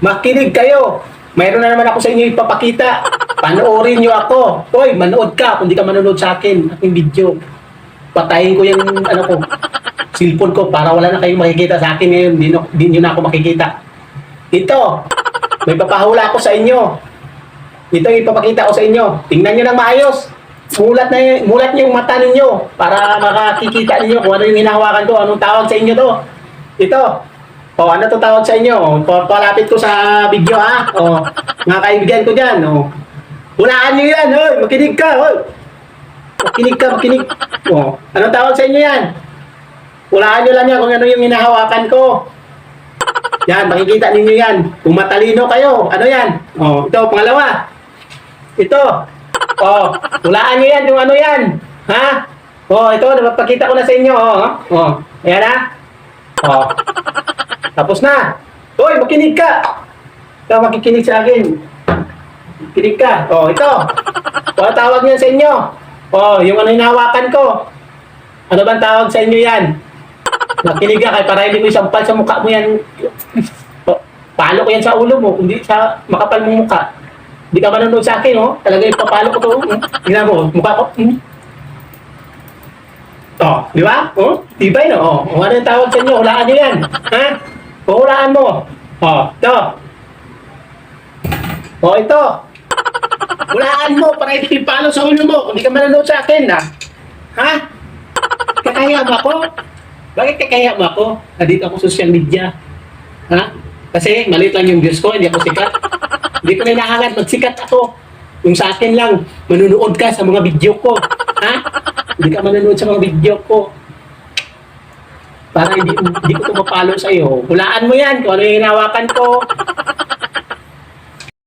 Makinig kayo. Mayroon na naman ako sa inyo ipapakita. Panoorin nyo ako. Hoy, manood ka kung di ka manonood sa akin. Aking video. Patayin ko yung ano ko, cellphone ko para wala na kayong makikita sa akin ngayon. Di, no- di nyo na ako makikita. Ito, may papahula ako sa inyo. Ito yung ipapakita ko sa inyo. Tingnan nyo ng maayos. Mulat na y- mulat niyo yung mata ninyo para makakikita ninyo kung ano yung hinahawakan ko, anong tawag sa inyo to. Ito. O, ano to tawag sa inyo? Pa- palapit ko sa video ha. O, mga kaibigan ko dyan. O, hulaan nyo yan. Hoy, makinig ka. Hoy. Makinig ka, makinig. O, anong tawag sa inyo yan? Hulaan nyo lang yan kung ano yung hinahawakan ko. Yan, makikita ninyo yan. Kung matalino kayo, ano yan? O, ito, pangalawa. Ito. O, hulaan nyo yan yung ano yan. Ha? O, ito, napapakita ko na sa inyo. O, o. ayan na. O. Tapos na. Hoy, makinig ka. Ikaw makikinig sa akin. Makinig ka. O, ito. Ang tawag niyan sa inyo. O, yung ano hinahawakan ko. Ano bang tawag sa inyo yan? Makinig ka, kaya para hindi ko isampal sa mukha mo yan. O, Palo ko yan sa ulo mo, kundi sa makapal mong mukha. Hindi ka manonood sa akin, oh. Talaga ipapalo ko to. Hmm? Tingnan mo, mukha ko. Hmm? Oh, di ba? Oh, tibay no. Oh, ano yung tawag sa inyo, hulaan nyo yan. Ha? O, hulaan mo. Oh, ito. Oh, ito. Hulaan mo para hindi palo sa ulo mo. Hindi ka manonood sa akin, ha? Ha? Kakaya mo ako? Bakit kakaya mo ako? Nandito ako sa social media. Ha? Kasi maliit lang yung views ko, hindi ako sikat. Hindi ko na magsikat ako. Yung sa akin lang, manunood ka sa mga video ko. Ha? Hindi ka manonood sa mga video ko. Para hindi, hindi ko ito mapalo sa iyo. Hulaan mo yan kung ano yung hinawakan ko.